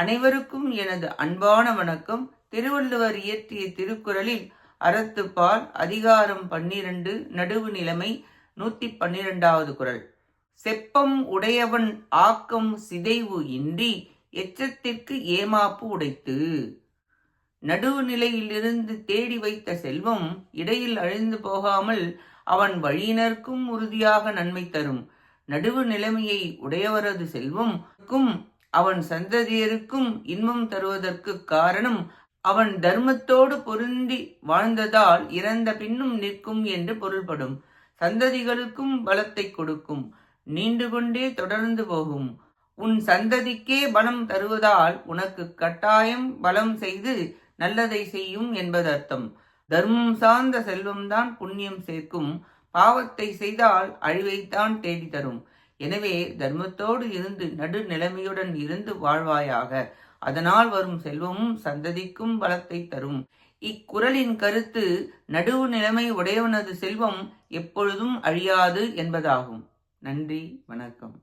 அனைவருக்கும் எனது அன்பான வணக்கம். திருவள்ளுவர் இயற்றிய திருக்குறளில் அறத்துப்பால் அதிகாரம் பன்னிரண்டு நடுவு நிலைமை நூற்றி பன்னிரெண்டாவது குறள். செப்பம் உடையவன் ஆக்கம் சிதைவு இன்றி எச்சத்திற்கு ஏமாப்பு உடைத்து. நடுவு நிலையிலிருந்து தேடி வைத்த செல்வம் இடையில் அழிந்து போகாமல் அவன் வழியினருக்கும் உறுதியாக நன்மை தரும். நடுவு நிலைமையை உடையவரது செல்வம்க்கும் அவன் சந்ததியருக்கும் இன்பம் தருவதற்கு காரணம் அவன் தர்மத்தோடு பொருந்தி வாழ்ந்ததால் இறந்த பின்னும் நிற்கும் என்று பொருள்படும். சந்ததிகளுக்கும் பலத்தை கொடுக்கும். நீண்டு கொண்டே தொடர்ந்து போகும். உன் சந்ததிக்கே பலம் தருவதால் உனக்கு கட்டாயம் பலம் செய்து நல்லதை செய்யும் என்பது அர்த்தம் தர்மம் சார்ந்த செல்வம்தான் புண்ணியம் சேர்க்கும். பாவத்தை செய்தால் அழிவைத்தான் தேடி தரும் எனவே தர்மத்தோடு இருந்து நடு நிலைமையுடன் இருந்து வாழ்வாயாக. அதனால் வரும் செல்வமும் சந்ததிக்கும் பலத்தை தரும். இக்குறளின் கருத்து நடுவு நிலைமை உடையவனது செல்வம் எப்பொழுதும் அழியாது என்பதாகும். நன்றி வணக்கம்.